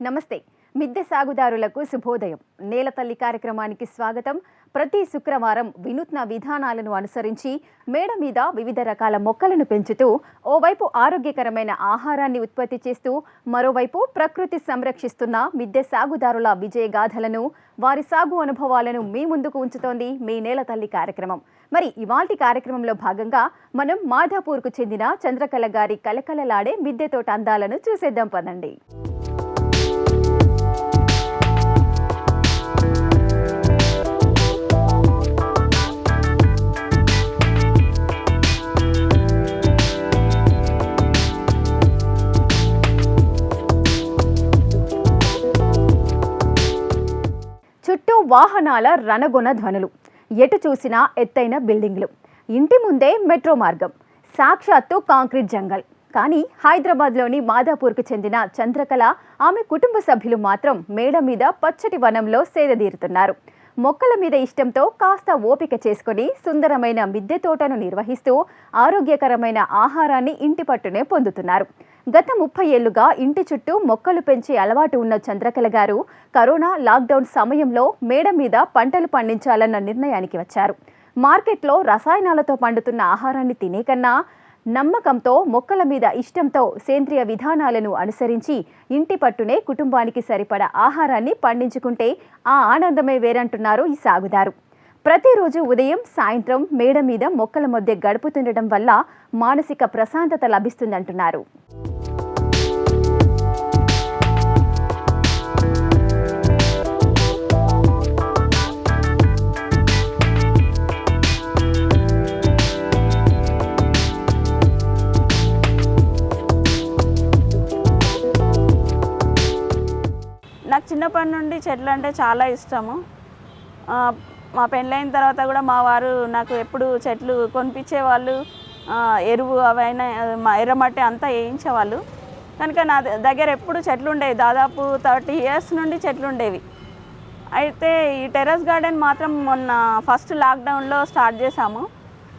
నమస్తే. మిద్దె సాగుదారులకు శుభోదయం. నేల తల్లి కార్యక్రమానికి స్వాగతం. ప్రతి శుక్రవారం వినూత్న విధానాలను అనుసరించి మేడ మీద వివిధ రకాల మొక్కలను పెంచుతూ ఓవైపు ఆరోగ్యకరమైన ఆహారాన్ని ఉత్పత్తి చేస్తూ మరోవైపు ప్రకృతి సంరక్షిస్తున్న మిద్దె సాగుదారుల విజయగాథలను వారి సాగు అనుభవాలను మీ ముందుకు ఉంచుతోంది మీ నేలతల్లి కార్యక్రమం. మరి ఇవాల్టి కార్యక్రమంలో భాగంగా మనం మాధాపూర్కు చెందిన చంద్రకళ గారి కలకలలాడే మిద్దె తోట అందాలను చూసేద్దాం పదండి. వాహనాల రణగొన ధ్వనులు. ఎటు చూసినా ఎత్తైన బిల్డింగ్లు. ఇంటి ముందే మెట్రో మార్గం. సాక్షాత్తు కాంక్రీట్ జంగల్. కానీ హైదరాబాద్లోని మాదాపూర్కు చెందిన చంద్రకళ ఆమె కుటుంబ సభ్యులు మాత్రం మేడ మీద పచ్చటి వనంలో సేదదీరుతున్నారు మొక్కల మీద ఇష్టంతో కాస్త ఓపిక చేసుకొని సుందరమైన మిద్దె తోటను నిర్వహిస్తూ ఆరోగ్యకరమైన ఆహారాన్ని ఇంటి పట్టునే పొందుతున్నారు. గత ముప్పై ఏళ్ళుగా ఇంటి చుట్టూ మొక్కలు పెంచే అలవాటు ఉన్న చంద్రకళ గారు కరోనా లాక్డౌన్ సమయంలో మేడ మీద పంటలు పండించాలన్న నిర్ణయానికి వచ్చారు. మార్కెట్లో రసాయనాలతో పండుతున్న ఆహారాన్ని తినే కన్నా నమ్మకంతో మొక్కల మీద ఇష్టంతో సేంద్రియ విధానాలను అనుసరించి ఇంటి పట్టునే కుటుంబానికి సరిపడా ఆహారాన్ని పండించుకుంటే ఆ ఆనందమే వేరంటున్నారు ఈ సాగుదారు. ప్రతిరోజు ఉదయం సాయంత్రం మేడ మీద మొక్కల మధ్య గడుపుతుండటం వల్ల మానసిక ప్రశాంతత లభిస్తుందంటున్నారు. నాకు చిన్నప్పటి నుండి చెట్లు అంటే చాలా ఇష్టము. మా పెళ్ళైన తర్వాత కూడా మా వారు నాకు ఎప్పుడు చెట్లు కొనిపించే వాళ్ళు ఎరువు అవైనా మా ఎర్రమట్టి అంతా వేయించేవాళ్ళు. కనుక నా ద- దగ్గర ఎప్పుడు చెట్లు ఉండేవి దాదాపు థర్టీ ఇయర్స్ నుండి చెట్లు ఉండేవి అయితే ఈ టెర్రస్ గార్డెన్ మాత్రం మొన్న ఫస్ట్ లాక్డౌన్లో స్టార్ట్ చేసాము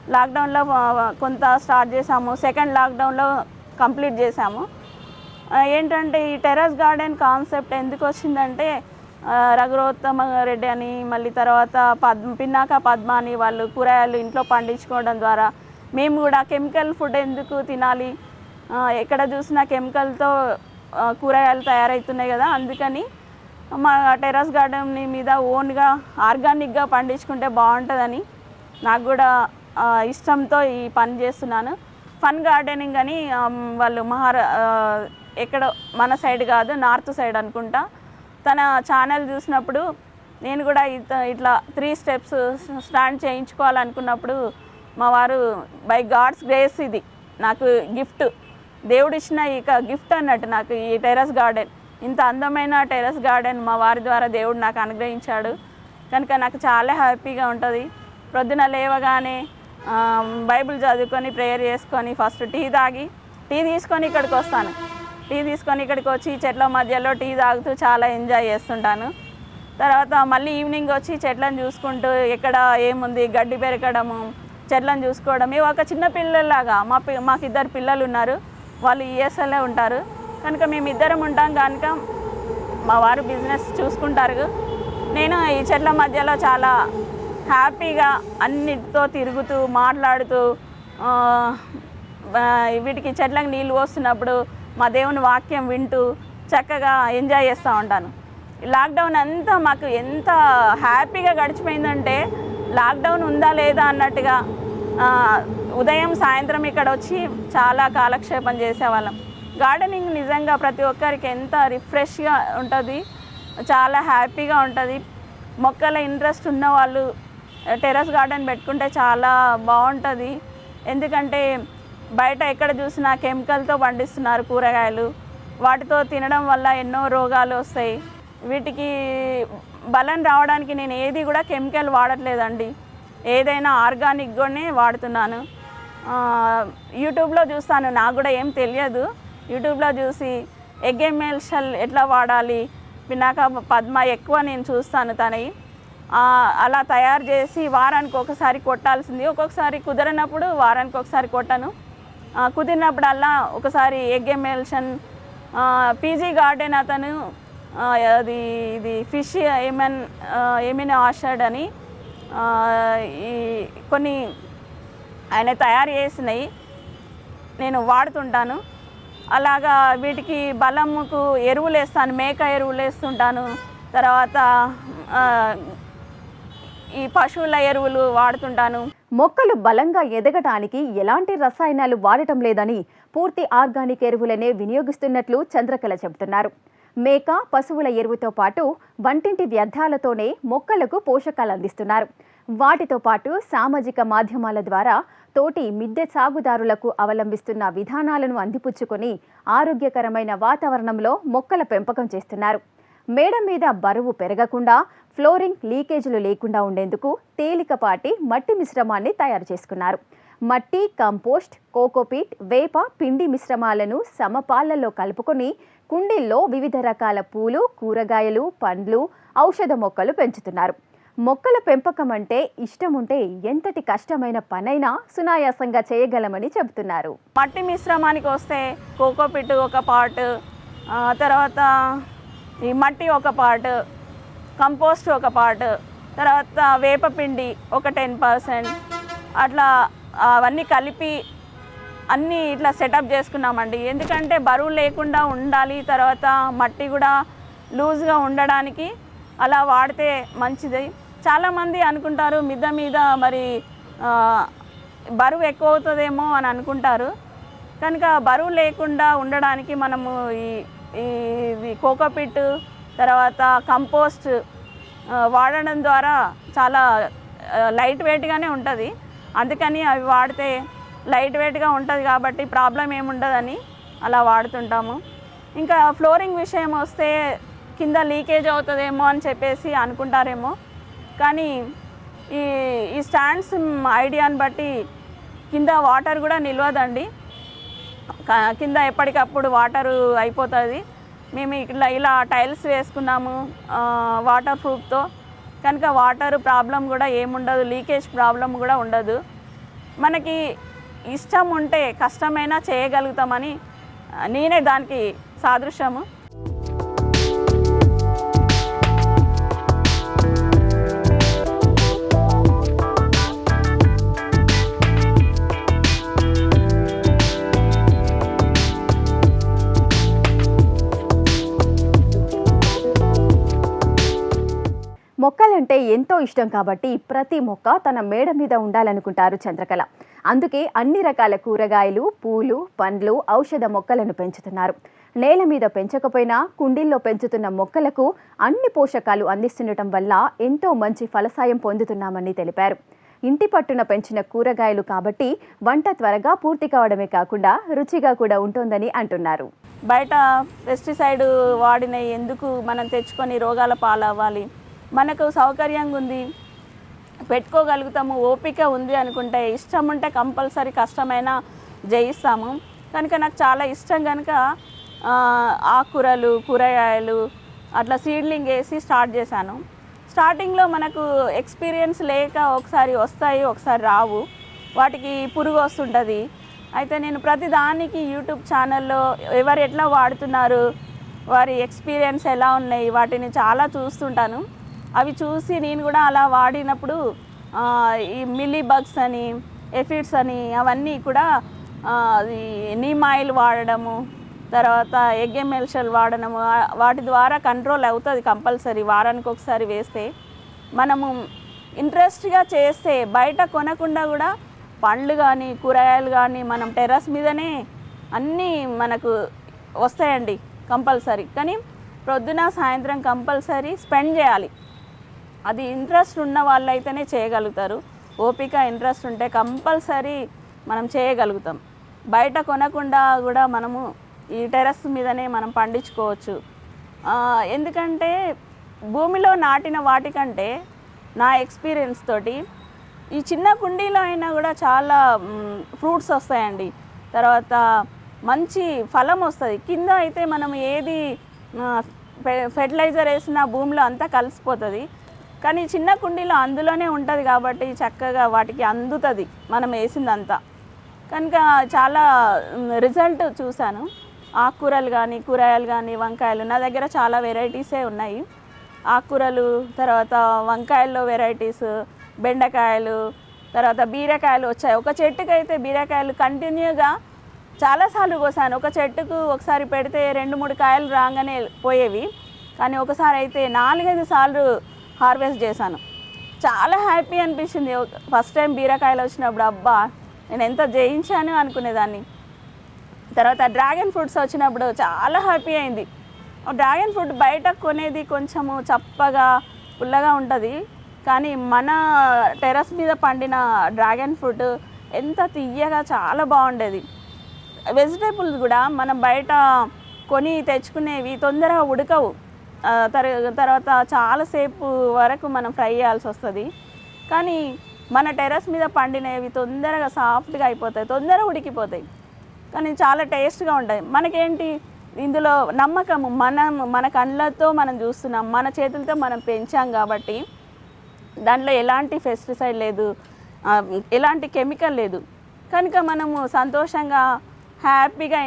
లాక్డౌన్లో కొంత స్టార్ట్ చేసాము సెకండ్ లాక్డౌన్లో కంప్లీట్ చేసాము ఏంటంటే ఈ టెర్రస్ గార్డెన్ కాన్సెప్ట్ ఎందుకు వచ్చిందంటే రఘురోత్తమ రెడ్డి అని మళ్ళీ తర్వాత పద్మ పిన్నాక పద్మ అని వాళ్ళు కూరగాయలు ఇంట్లో పండించుకోవడం ద్వారా మేము కూడా కెమికల్ ఫుడ్ ఎందుకు తినాలి? ఎక్కడ చూసినా కెమికల్తో కూరగాయలు తయారవుతున్నాయి కదా అందుకని మా టెర్రస్ గార్డెన్ మీద ఓన్గా ఆర్గానిక్గా పండించుకుంటే బాగుంటుందని నాకు కూడా ఇష్టంతో ఈ పని చేస్తున్నాను. ఫన్ గార్డెనింగ్ అని వాళ్ళు మహారా ఎక్కడ ఎక్కడో మన సైడ్ కాదు నార్త్ సైడ్ అనుకుంటా. తన ఛానల్ చూసినప్పుడు నేను కూడా ఇట్లా త్రీ స్టెప్స్ స్టాండ్ చేయించుకోవాలనుకున్నప్పుడు మా వారు బై గాడ్స్ గ్రేస్ ఇది నాకు గిఫ్ట్ దేవుడు ఇచ్చిన ఇక గిఫ్ట్ అన్నట్టు నాకు ఈ టెర్రస్ గార్డెన్ ఇంత అందమైన టెర్రస్ గార్డెన్ మా వారి ద్వారా దేవుడు నాకు అనుగ్రహించాడు. కనుక నాకు చాలా హ్యాపీగా ఉంటుంది. ప్రొద్దున లేవగానే బైబిల్ చదువుకొని ప్రేయర్ చేసుకొని ఫస్ట్ టీ తాగి టీ తీసుకొని ఇక్కడికి వస్తాను. టీ తీసుకొని ఇక్కడికి వచ్చి చెట్ల మధ్యలో టీ తాగుతూ చాలా ఎంజాయ్ చేస్తుంటాను. తర్వాత మళ్ళీ ఈవినింగ్ వచ్చి చెట్లను చూసుకుంటూ ఎక్కడ ఏముంది గడ్డి పెరగడము చెట్లను చూసుకోవడం. ఇవి ఒక చిన్న పిల్లల్లాగా మా పి మాకు ఇద్దరు పిల్లలు ఉన్నారు వాళ్ళు ఈఎస్ఎల్ఏ ఉంటారు. కనుక మేము ఇద్దరం ఉంటాం కనుక మా వారు బిజినెస్ చూసుకుంటారు. నేను ఈ చెట్ల మధ్యలో చాలా హ్యాపీగా అన్నిటితో తిరుగుతూ మాట్లాడుతూ వీటికి చెట్లకు నీళ్ళు పోస్తున్నప్పుడు మా దేవుని వాక్యం వింటూ చక్కగా ఎంజాయ్ చేస్తూ ఉంటాను. లాక్డౌన్ అంతా మాకు ఎంత హ్యాపీగా గడిచిపోయిందంటే లాక్డౌన్ ఉందా లేదా అన్నట్టుగా ఉదయం సాయంత్రం ఇక్కడ వచ్చి చాలా కాలక్షేపం చేసేవాళ్ళం. గార్డెనింగ్ నిజంగా ప్రతి ఒక్కరికి ఎంత రిఫ్రెష్గా ఉంటుంది చాలా హ్యాపీగా ఉంటుంది. మొక్కల ఇంట్రెస్ట్ ఉన్న వాళ్ళు టెర్రస్ గార్డెన్ పెట్టుకుంటే చాలా బాగుంటుంది. ఎందుకంటే బయట ఎక్కడ చూసినా కెమికల్తో పండిస్తున్నారు కూరగాయలు. వాటితో తినడం వల్ల ఎన్నో రోగాలు వస్తాయి. వీటికి బలం రావడానికి నేను ఏది కూడా కెమికల్ వాడట్లేదండి. ఏదైనా ఆర్గానిక్గానే వాడుతున్నాను. యూట్యూబ్లో చూస్తాను. నాకు కూడా ఏం తెలియదు. యూట్యూబ్లో చూసి ఎగ్ ఎమ్మెల్షల్ ఎట్లా వాడాలి? పినాక పద్మ ఎక్కువ నేను చూస్తాను తనవి అలా తయారు చేసి వారానికి ఒకసారి కొట్టాల్సింది. ఒక్కొక్కసారి కుదరనప్పుడు వారానికి ఒకసారి కొట్టను. కుదిరినప్పుడల్లా ఒకసారి ఎగ్ ఎమ్మెల్షన్ పీజీ గార్డెన్ అతను అది ఇది ఫిష్ ఏమన్ ఏమైనా ఆషాడ్ అని ఈ కొన్ని ఆయన తయారు చేసినవి నేను వాడుతుంటాను. అలాగా వీటికి బలముకు ఎరువులు వేస్తాను మేక ఎరువులు వేస్తుంటాను తర్వాత ఈ పశువుల ఎరువులు వాడుతుంటాను. మొక్కలు బలంగా ఎదగటానికి ఎలాంటి రసాయనాలు వాడటం లేదని పూర్తి ఆర్గానిక్ ఎరువులనే వినియోగిస్తున్నట్లు చంద్రకళ చెబుతున్నారు. మేక పశువుల ఎరువుతో పాటు వంటింటి వ్యర్థాలతోనే మొక్కలకు పోషకాలు అందిస్తున్నారు. వాటితో పాటు సామాజిక మాధ్యమాల ద్వారా తోటి మిద్దె సాగుదారులకు అవలంబిస్తున్న విధానాలను అందిపుచ్చుకొని ఆరోగ్యకరమైన వాతావరణంలో మొక్కల పెంపకం చేస్తున్నారు. మేడ మీద బరువు పెరగకుండా ఫ్లోరింగ్ లీకేజీలు లేకుండా ఉండేందుకు తేలికపాటి మట్టి మిశ్రమాన్ని తయారు చేసుకున్నారు. మట్టి కంపోస్ట్ కోకోపీట్ వేప పిండి మిశ్రమాలను సమపాళ్ళలో కలుపుకొని కుండీల్లో వివిధ రకాల పూలు కూరగాయలు పండ్లు ఔషధ మొక్కలు పెంచుతున్నారు. మొక్కల పెంపకం అంటే ఇష్టం ఉంటే ఎంతటి కష్టమైన పనైనా సునాయాసంగా చేయగలమని చెబుతున్నారు. మట్టి మిశ్రమానికి వస్తే కోకోపిట్ ఒక పార్ట్ తర్వాత ఈ మట్టి ఒక పార్ట్ కంపోస్ట్ ఒక పార్ట్ తర్వాత వేపపిండి ఒక టెన్ పర్సెంట్. అట్లా అవన్నీ కలిపి అన్నీ ఇట్లా సెటప్ చేసుకున్నామండి. ఎందుకంటే బరువు లేకుండా ఉండాలి తర్వాత మట్టి కూడా లూజ్గా ఉండడానికి అలా వాడితే మంచిది. చాలామంది అనుకుంటారు మిద్ద మీద మరి బరువు ఎక్కువ అవుతుందేమో అని అనుకుంటారు. కనుక బరువు లేకుండా ఉండడానికి మనము ఈ ఈ ఇది కోకోపిట్ తర్వాత కంపోస్ట్ వాడడం ద్వారా చాలా లైట్ వెయిట్గానే ఉంటుంది. అందుకని అవి వాడితే లైట్ వెయిట్గా ఉంటుంది కాబట్టి ప్రాబ్లం ఏముండదని అలా వాడుతుంటాము. ఇంకా ఫ్లోరింగ్ విషయం వస్తే కింద లీకేజ్ అవుతుందేమో అని చెప్పేసి అనుకుంటారేమో. కానీ ఈ ఈ స్టాండ్స్ ఐడియాని బట్టి కింద వాటర్ కూడా నిల్వదండి. కింద ఎప్పటికప్పుడు వాటరు అయిపోతుంది. మేము ఇట్లా ఇలా టైల్స్ వేసుకున్నాము వాటర్ ప్రూఫ్తో. కనుక వాటర్ ప్రాబ్లం కూడా ఏముండదు లీకేజ్ ప్రాబ్లం కూడా ఉండదు. మనకి ఇష్టం ఉంటే కష్టమైనా చేయగలుగుతామని నేనే దానికి సాదృశ్యము. మొక్కలంటే ఎంతో ఇష్టం కాబట్టి ప్రతి మొక్క తన మేడ మీద ఉండాలనుకుంటారు చంద్రకళ. అందుకే అన్ని రకాల కూరగాయలు పూలు పండ్లు ఔషధ మొక్కలను పెంచుతున్నారు. నేల మీద పెంచకపోయినా కుండీల్లో పెంచుతున్న మొక్కలకు అన్ని పోషకాలు అందిస్తుండటం వల్ల ఎంతో మంచి ఫలసాయం పొందుతున్నామని తెలిపారు. ఇంటి పట్టున పెంచిన కూరగాయలు కాబట్టి వంట త్వరగా పూర్తి కావడమే కాకుండా రుచిగా కూడా ఉంటుందని అంటున్నారు. బయట పెస్టిసైడ్ వాడినవి ఎందుకు మనం తెచ్చుకొని రోగాల పాలవ్వాలి? మనకు సౌకర్యంగా ఉంది పెట్టుకోగలుగుతాము ఓపిక ఉంది అనుకుంటే ఇష్టం ఉంటే కంపల్సరీ కష్టమైనా జయిస్తాము. కనుక నాకు చాలా ఇష్టం కనుక ఆకుకూరలు కూరగాయలు అట్లా సీడ్లింగ్ వేసి స్టార్ట్ చేశాను. స్టార్టింగ్లో మనకు ఎక్స్పీరియన్స్ లేక ఒకసారి వస్తాయి ఒకసారి రావు. వాటికి పురుగు వస్తుంటుంది. అయితే నేను ప్రతి దానికి యూట్యూబ్ ఛానల్లో ఎవరు ఎట్లా వాడుతున్నారు వారి ఎక్స్పీరియన్స్ ఎలా ఉన్నాయి వాటిని చాలా చూస్తుంటాను. అవి చూసి నేను కూడా అలా వాడినప్పుడు ఈ మిల్లీ బగ్స్ అని ఎఫిడ్స్ అని అవన్నీ కూడా నీమ్ ఆయిల్ వాడడము తర్వాత ఎగ్ వాడడము వాటి ద్వారా కంట్రోల్ అవుతుంది కంపల్సరీ వారానికి ఒకసారి వేస్తే. మనము ఇంట్రెస్ట్గా చేస్తే బయట కొనకుండా కూడా పండ్లు కానీ కూరగాయలు కానీ మనం టెర్రస్ మీదనే అన్నీ మనకు వస్తాయండి కంపల్సరీ. కానీ ప్రొద్దున సాయంత్రం కంపల్సరీ స్పెండ్ చేయాలి. అది ఇంట్రెస్ట్ ఉన్న వాళ్ళైతేనే చేయగలుగుతారు. ఓపిక ఇంట్రెస్ట్ ఉంటే కంపల్సరీ మనం చేయగలుగుతాం. బయట కొనకుండా కూడా మనము ఈ టెర్రస్ మీదనే మనం పండించుకోవచ్చు. ఎందుకంటే భూమిలో నాటిన వాటికంటే నా ఎక్స్పీరియన్స్ తోటి ఈ చిన్న కుండీలో అయినా కూడా చాలా ఫ్రూట్స్ వస్తాయండి. తర్వాత మంచి ఫలం వస్తుంది. కింద అయితే మనం ఏది ఫెర్టిలైజర్ వేసిన భూమిలో అంతా కలిసిపోతుంది. కానీ చిన్న కుండీలో అందులోనే ఉంటుంది కాబట్టి చక్కగా వాటికి అందుతుంది మనం వేసిందంతా. కనుక చాలా రిజల్ట్ చూశాను. ఆకుకూరలు కానీ కూరగాయలు కానీ వంకాయలు నా దగ్గర చాలా వెరైటీసే ఉన్నాయి. ఆకుకూరలు తర్వాత వంకాయల్లో వెరైటీస్ బెండకాయలు తర్వాత బీరకాయలు వచ్చాయి. ఒక చెట్టుకు అయితే బీరకాయలు కంటిన్యూగా చాలాసార్లు కోసాను. ఒక చెట్టుకు ఒకసారి పెడితే రెండు మూడు కాయలు రాగానే పోయేవి. కానీ ఒకసారి అయితే నాలుగైదు సార్లు హార్వెస్ట్ చేశాను. చాలా హ్యాపీ అనిపించింది. ఫస్ట్ టైం బీరకాయలు వచ్చినప్పుడు అబ్బా నేను ఎంత జయించాను అనుకునేదాన్ని. తర్వాత డ్రాగన్ ఫ్రూట్స్ వచ్చినప్పుడు చాలా హ్యాపీ అయింది. డ్రాగన్ ఫ్రూట్ బయట కొనేది కొంచెము చప్పగా పుల్లగా ఉంటుంది. కానీ మన టెర్రస్ మీద పండిన డ్రాగన్ ఫ్రూట్ ఎంత తీయగా చాలా బాగుండేది. వెజిటేబుల్స్ కూడా మనం బయట కొని తెచ్చుకునేవి తొందరగా ఉడకవు. తర్వాత చాలాసేపు వరకు మనం ఫ్రై చేయాల్సి వస్తుంది. కానీ మన టెర్రస్ మీద పండినవి తొందరగా సాఫ్ట్గా అయిపోతాయి తొందరగా ఉడికిపోతాయి. కానీ చాలా టేస్ట్గా ఉంటాయి. మనకేంటి? ఇందులో నమ్మకము మనం మన కళ్ళతో మనం చూస్తున్నాం మన చేతులతో మనం పెంచాం కాబట్టి దాంట్లో ఎలాంటి పెస్టిసైడ్ లేదు ఎలాంటి కెమికల్ లేదు. కనుక మనము సంతోషంగా హ్యాపీగా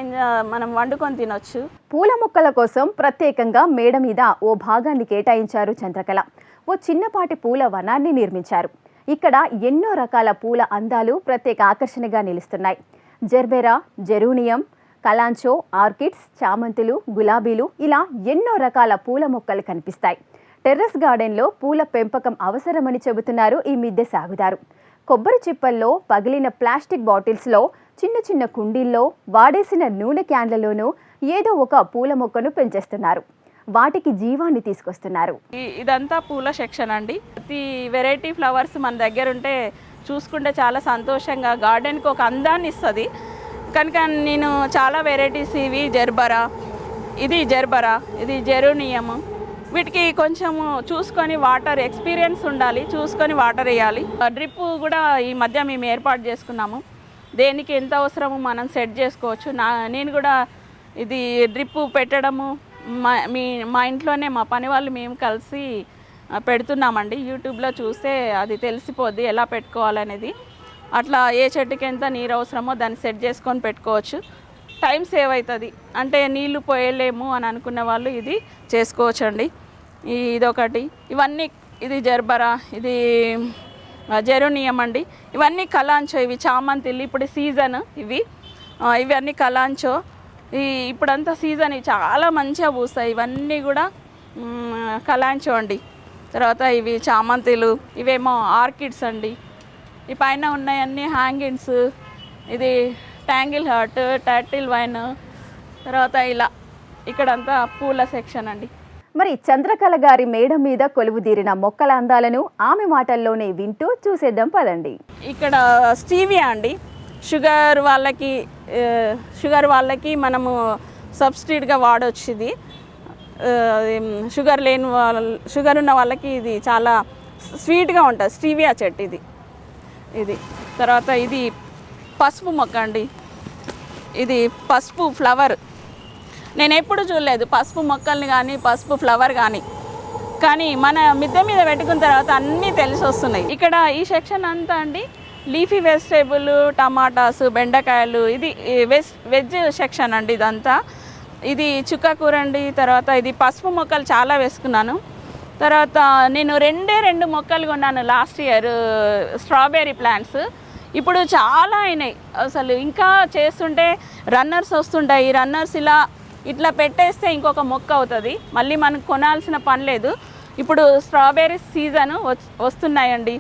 మనం వండుకొని తినొచ్చు. పూల మొక్కల కోసం ప్రత్యేకంగా మేడ మీద ఓ భాగాన్ని కేటాయించారు చంద్రకళ. ఓ చిన్నపాటి పూల వనాన్ని నిర్మించారు. ఇక్కడ ఎన్నో రకాల పూల అందాలు ప్రత్యేక ఆకర్షణగా నిలుస్తున్నాయి. జెర్బెరా జెరూనియం కలాంచో ఆర్కిడ్స్ చామంతులు గులాబీలు ఇలా ఎన్నో రకాల పూల మొక్కలు కనిపిస్తాయి. టెర్రస్ గార్డెన్లో పూల పెంపకం అవసరమని చెబుతున్నారు ఈ మిద్దె సాగుదారు. కొబ్బరి చిప్పల్లో పగిలిన ప్లాస్టిక్ బాటిల్స్లో చిన్న చిన్న కుండీల్లో వాడేసిన నూనె క్యాన్లలోనూ ఏదో ఒక పూల మొక్కను పెంచేస్తున్నారు. వాటికి జీవాన్ని తీసుకొస్తున్నారు. ఇదంతా పూల సెక్షన్ అండి. ప్రతి వెరైటీ ఫ్లవర్స్ మన దగ్గర ఉంటే చూసుకుంటే చాలా సంతోషంగా గార్డెన్కి ఒక అందాన్ని ఇస్తుంది. కనుక నేను చాలా వెరైటీస్ ఇవి జర్బరా. ఇది జర్బరా ఇది జెరూనియము. వీటికి కొంచెము చూసుకొని వాటర్ ఎక్స్పీరియన్స్ ఉండాలి చూసుకొని వాటర్ వేయాలి. డ్రిప్ కూడా ఈ మధ్య మేము ఏర్పాటు చేసుకున్నాము. దేనికి ఎంత అవసరమో మనం సెట్ చేసుకోవచ్చు. నా నేను కూడా ఇది డ్రిప్ పెట్టడము మా మీ మా ఇంట్లోనే మా పని వాళ్ళు మేము కలిసి పెడుతున్నామండి. యూట్యూబ్లో చూస్తే అది తెలిసిపోద్ది ఎలా పెట్టుకోవాలనేది. అట్లా ఏ చెట్టుకి ఎంత నీరు అవసరమో దాన్ని సెట్ చేసుకొని పెట్టుకోవచ్చు. టైం సేవ్ అవుతుంది. అంటే నీళ్ళు పోయలేము అని అనుకున్న వాళ్ళు ఇది చేసుకోవచ్చండి. ఇదొకటి. ఇవన్నీ ఇది జర్బరా ఇది జరునియం జెరోనియం అండి ఇవన్నీ కలాంచో ఇవి చామంతిల్లి ఇప్పుడు సీజన్ ఇవి. ఇవన్నీ కలాంచో ఈ ఇప్పుడంతా సీజన్ ఇవి చాలా మంచిగా పూస్తాయి. ఇవన్నీ కూడా కలాంచో అండి. తర్వాత ఇవి చామంతిలు ఇవేమో ఆర్కిడ్స్ అండి. ఈ పైన ఉన్నాయన్నీ హ్యాంగింగ్స్ ఇది ట్యాంగిల్ హార్ట్ టర్టిల్ వైన్ తర్వాత ఇలా. ఇక్కడంతా పూల సెక్షన్ అండి. మరి చంద్రకళ గారి మేడ మీద కొలువుదీరిన మొక్కల అందాలను ఆమె మాటల్లోనే వింటూ చూసేద్దాం పదండి. ఇక్కడ స్టీవియా అండి. షుగర్ వాళ్ళకి షుగర్ వాళ్ళకి మనము సబ్స్టిట్యూట్గా వాడవచ్చు ఇది షుగర్ లేని వాళ్ళ షుగర్ ఉన్న వాళ్ళకి ఇది చాలా స్వీట్గా ఉంటుంది స్టీవియా చెట్టు ఇది. ఇది. తర్వాత ఇది పసుపు మొక్క అండి. ఇది పసుపు ఫ్లవర్. నేను ఎప్పుడు చూడలేదు పసుపు మొక్కల్ని కానీ పసుపు ఫ్లవర్ కానీ కానీ మన మిద్దె మీద పెట్టుకున్న తర్వాత అన్నీ తెలిసి వస్తున్నాయి. ఇక్కడ ఈ సెక్షన్ అంతా అండి లీఫీ వెజిటేబుల్ టమాటాస్ బెండకాయలు ఇది వెజ్ వెజ్ సెక్షన్ అండి ఇదంతా. ఇది చుక్కకూర అండి తర్వాత ఇది పసుపు మొక్కలు చాలా వేసుకున్నాను. తర్వాత నేను రెండే రెండు మొక్కలు కొన్నాను లాస్ట్ ఇయర్ స్ట్రాబెర్రీ ప్లాంట్స్. ఇప్పుడు చాలా అయినాయి. అసలు ఇంకా చేస్తుంటే రన్నర్స్ వస్తుంటాయి. రన్నర్స్ ఇలా ఇట్లా పెట్టేస్తే ఇంకొక మొక్క అవుతుంది. మళ్ళీ మనకు కొనాల్సిన పని లేదు. ఇప్పుడు స్ట్రాబెర్రీస్ సీజన్ వస్తున్నాయండి.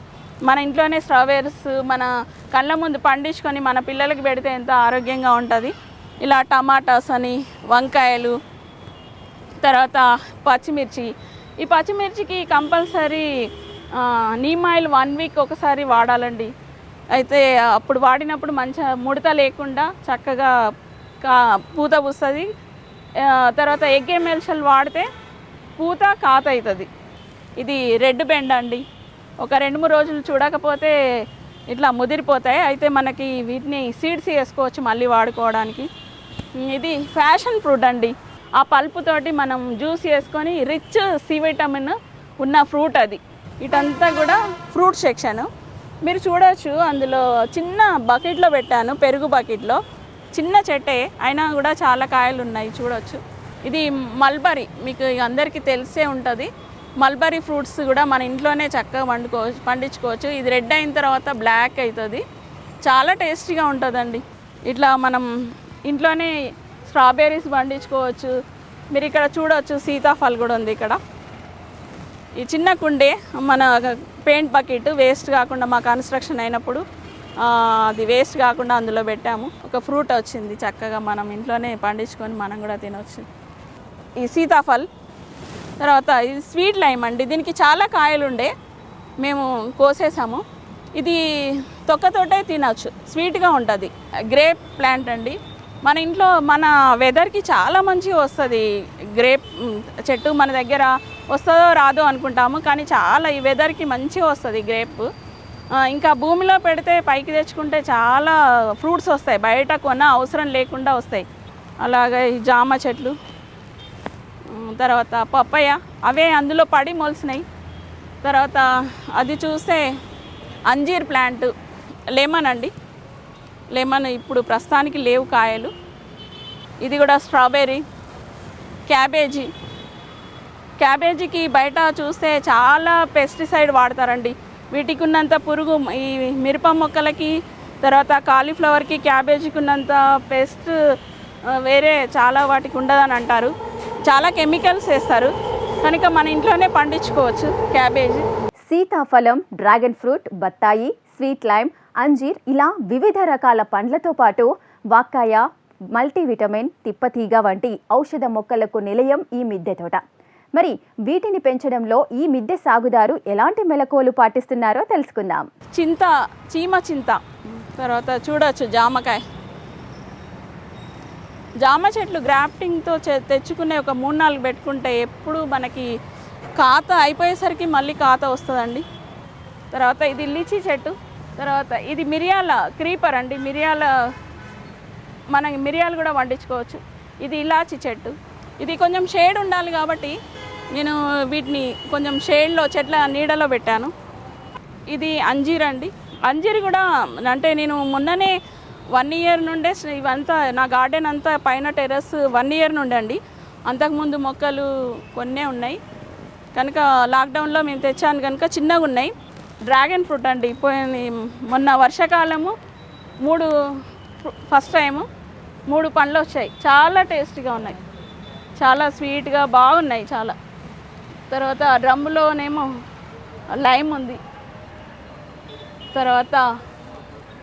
మన ఇంట్లోనే స్ట్రాబెర్రీస్ మన కళ్ళ ముందు పండించుకొని మన పిల్లలకి పెడితే ఎంతో ఆరోగ్యంగా ఉంటుంది. ఇలా టమాటాస్ అని వంకాయలు తర్వాత పచ్చిమిర్చి. ఈ పచ్చిమిర్చికి compulsory neem oil one week ఒకసారి వాడాలండి. అయితే అప్పుడు వాడినప్పుడు మంచిగా ముడత లేకుండా చక్కగా కా పూత పూస్తుంది. తర్వాత ఎగ్ ఎమ్మెల్షల్ వాడితే పూత కాత అవుతుంది ఇది రెడ్ బెండ్ అండి. ఒక రెండు మూడు రోజులు చూడకపోతే ఇట్లా ముదిరిపోతాయి. అయితే మనకి వీటిని సీడ్స్ వేసుకోవచ్చు మళ్ళీ వాడుకోవడానికి. ఇది ఫ్యాషన్ ఫ్రూట్ అండి. ఆ పల్పుతోటి మనం జ్యూస్ చేసుకొని రిచ్ సి విటమిన్ ఉన్న ఫ్రూట్ అది. ఇటంతా కూడా ఫ్రూట్ సెక్షన్. మీరు చూడవచ్చు అందులో చిన్న బకెట్లో పెట్టాను పెరుగు బకెట్లో. చిన్న చెట్టే అయినా కూడా చాలా కాయలు ఉన్నాయి చూడవచ్చు ఇది మల్బరీ మీకు అందరికీ తెలిసే ఉంటుంది. మల్బరీ ఫ్రూట్స్ కూడా మన ఇంట్లోనే చక్కగా వండుకో పండించుకోవచ్చు. ఇది రెడ్ అయిన తర్వాత బ్లాక్ అవుతుంది. చాలా టేస్టీగా ఉంటుందండి. ఇట్లా మనం ఇంట్లోనే స్ట్రాబెర్రీస్ పండించుకోవచ్చు. మీరు ఇక్కడ చూడవచ్చు సీతాఫల్ కూడా ఉంది ఇక్కడ. ఈ చిన్న కుండే మన పెయింట్ బకెట్ వేస్ట్ కాకుండా మా కన్స్ట్రక్షన్ అయినప్పుడు అది వేస్ట్ కాకుండా అందులో పెట్టాము. ఒక ఫ్రూట్ వచ్చింది చక్కగా మనం ఇంట్లోనే పండించుకొని మనం కూడా తినవచ్చు ఈ సీతాఫల్ తర్వాత ఇది స్వీట్ లైమ్ అండి దీనికి చాలా కాయలు ఉండే మేము కోసేసాము. ఇది తొక్కతోటే తినవచ్చు స్వీట్గా ఉంటుంది. గ్రేప్ ప్లాంట్ అండి. మన ఇంట్లో మన వెదర్కి చాలా మంచిగా వస్తుంది. గ్రేప్ చెట్టు మన దగ్గర వస్తుందో రాదో అనుకుంటాము కానీ చాలా ఈ వెదర్కి మంచిగా వస్తుంది గ్రేప్ ఇంకా భూమిలో పెడితే పైకి తెచ్చుకుంటే చాలా ఫ్రూట్స్ వస్తాయి. బయట కొన్న అవసరం లేకుండా వస్తాయి. అలాగే ఈ జామ చెట్లు. తర్వాత పప్పయ్య అవే అందులో పడి మొలిసినాయి. తర్వాత అది చూస్తే అంజీర్ ప్లాంట్ లెమన్ అండి. లెమన్ ఇప్పుడు ప్రస్తుతానికి లేవు కాయలు. ఇది కూడా స్ట్రాబెర్రీ క్యాబేజీ క్యాబేజీకి బయట చూస్తే చాలా పెస్టిసైడ్ వాడతారండి. వీటికి ఉన్నంత పురుగు ఈ మిరప మొక్కలకి తర్వాత కాలీఫ్లవర్కి క్యాబేజీకి ఉన్నంత పెస్ట్ వేరే చాలా వాటికి ఉండదని అంటారు. చాలా కెమికల్స్ వేస్తారు. కనుక మన ఇంట్లోనే పండించుకోవచ్చు క్యాబేజీ. సీతాఫలం డ్రాగన్ ఫ్రూట్ బత్తాయి స్వీట్ లైమ్ అంజీర్ ఇలా వివిధ రకాల పండ్లతో పాటు వాక్కాయ మల్టీవిటమిన్ తిప్పతీగ వంటి ఔషధ మొక్కలకు నిలయం ఈ మిద్దె తోట. మరి వీటిని పెంచడంలో ఈ మిద్దె సాగుదారు ఎలాంటి మెలకువలు పాటిస్తున్నారో తెలుసుకుందాం. చింత చీమ చింత తర్వాత చూడొచ్చు జామకాయ. జామ చెట్లు గ్రాఫ్టింగ్తో తెచ్చుకునే ఒక మూడు నాలుగు పెట్టుకుంటే ఎప్పుడు మనకి కాత అయిపోయేసరికి మళ్ళీ కాత వస్తుందండి. తర్వాత ఇది లిచీ చెట్టు తర్వాత ఇది మిరియాల క్రీపర్ అండి. మిరియాల మనం మిరియాలు కూడా వండించుకోవచ్చు. ఇది ఇలాచి చెట్టు. ఇది కొంచెం షేడ్ ఉండాలి కాబట్టి నేను వీటిని కొంచెం షేడ్లో చెట్ల నీడలో పెట్టాను. ఇది అంజీర్ అండి. అంజీర్ కూడా అంటే నేను మొన్ననే వన్ ఇయర్ నుండే ఇవంతా నా గార్డెన్ అంతా పైన టెర్రస్ వన్ ఇయర్ నుండి అండి. అంతకుముందు మొక్కలు కొన్నే ఉన్నాయి. కనుక లాక్డౌన్లో మేము తెచ్చాను కనుక చిన్నగా ఉన్నాయి. డ్రాగన్ ఫ్రూట్ అండి. పోయి మొన్న వర్షాకాలము మూడు ఫస్ట్ టైము మూడు పండ్లు వచ్చాయి. చాలా టేస్టీగా ఉన్నాయి. చాలా స్వీట్గా బాగున్నాయి చాలా. తర్వాత డ్రమ్ములోనేమో లైమ్ ఉంది. తర్వాత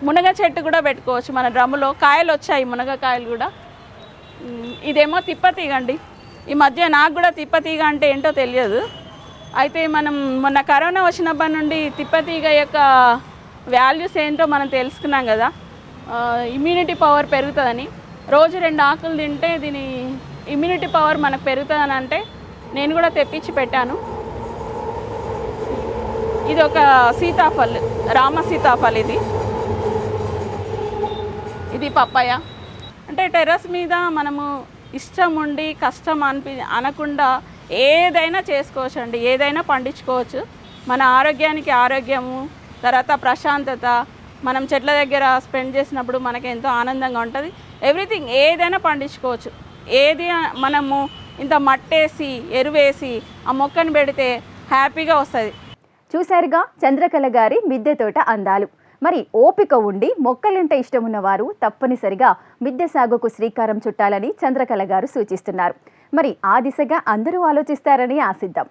మునగ చెట్టు కూడా పెట్టుకోవచ్చు మన డ్రమ్ములో. కాయలు వచ్చాయి మునగకాయలు కూడా. ఇదేమో తిప్పతీగ అండి ఈ మధ్య నాకు కూడా తిప్పతీగ అంటే ఏంటో తెలియదు. అయితే మనం మొన్న కరోనా వచ్చినప్పటి నుండి తిప్పతీగ యొక్క వాల్యూస్ ఏంటో మనం తెలుసుకున్నాం కదా. ఇమ్యూనిటీ పవర్ పెరుగుతుందని. రోజు రెండు ఆకులు తింటే దీని ఇమ్యూనిటీ పవర్ మనకు పెరుగుతుందని అంటే నేను కూడా తెప్పించి పెట్టాను. ఇది ఒక సీతాఫల్ రామ సీతాఫల్ ఇది. ఇది పప్పాయ అంటే టెర్రస్ మీద మనము ఇష్టం ఉండి కష్టం అనిపి అనకుండా ఏదైనా చేసుకోవచ్చు అండి ఏదైనా పండించుకోవచ్చు. మన ఆరోగ్యానికి ఆరోగ్యము తర్వాత ప్రశాంతత మనం చెట్ల దగ్గర స్పెండ్ చేసినప్పుడు మనకి ఎంతో ఆనందంగా ఉంటుంది. ఎవ్రీథింగ్ ఏదైనా పండించుకోవచ్చు. ఏది మనము ఇంత మట్టేసి ఎరువేసి ఆ మొక్కను పెడితే హ్యాపీగా వస్తుంది. చూశారుగా చంద్రకళ గారి మిద్దె తోట అందాలు. మరి ఓపిక ఉండి మొక్కలంటే ఇష్టం ఉన్నవారు తప్పనిసరిగా మిద్దె సాగుకు శ్రీకారం చుట్టాలని చంద్రకళ గారు సూచిస్తున్నారు. మరి ఆ దిశగా అందరూ ఆలోచిస్తారని ఆశిద్దాం.